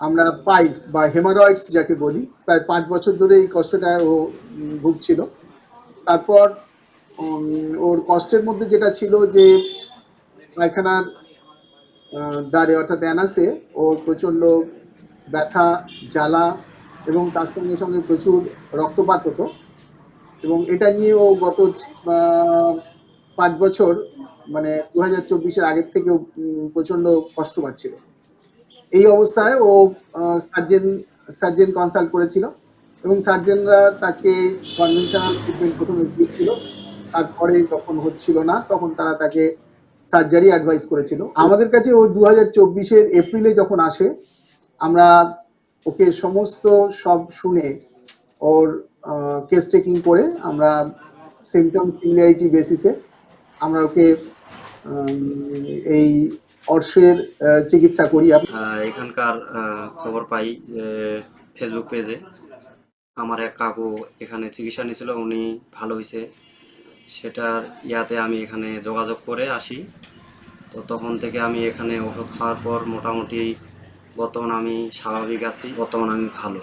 আমরা পাইলস বা হেমারয়েডস যাকে বলি, প্রায় পাঁচ বছর ধরে এই কষ্টটা ও ভুগছিল। তারপর ওর কষ্টের মধ্যে যেটা ছিল যে, পায়খানার দ্বারে অর্থাৎ অ্যানাসে ওর প্রচণ্ড ব্যথা, জ্বালা এবং তার সঙ্গে সঙ্গে প্রচুর রক্তপাত হতো। এবং এটা নিয়ে ও গত পাঁচ বছর মানে দু হাজার চব্বিশের আগের থেকেও প্রচণ্ড কষ্ট পাচ্ছিল। এই অবস্থায় ও সার্জেন সার্জেন কনসাল্ট করেছিল এবং সার্জেনরা তাকে কনভেনশনাল ট্রিটমেন্ট প্রথমে দিয়েছিল। তারপরে যখন হচ্ছিল না, তখন তারা তাকে সার্জারি অ্যাডভাইস করেছিল। আমাদের কাছে ও দু হাজার চব্বিশের এপ্রিলে যখন আসে, আমরা ওকে সমস্ত সব শুনে ওর কেস টেকিং করে আমরা সিমটম সিমিলারিটি বেসিসে আমরা ওকে এই অর্শের চিকিৎসা করি এখানকার খবর পাই ফেসবুক পেজে আমার এক কাকু এখানে চিকিৎসা নিয়েছিল, উনি ভালো হয়েছে। সেটার ইয়াতে আমি এখানে যোগাযোগ করে আসি। তো তখন থেকে আমি এখানে ওষুধ খাওয়ার পর মোটামুটি বর্তমান আমি স্বাভাবিক আছি, বর্তমান আমি ভালো।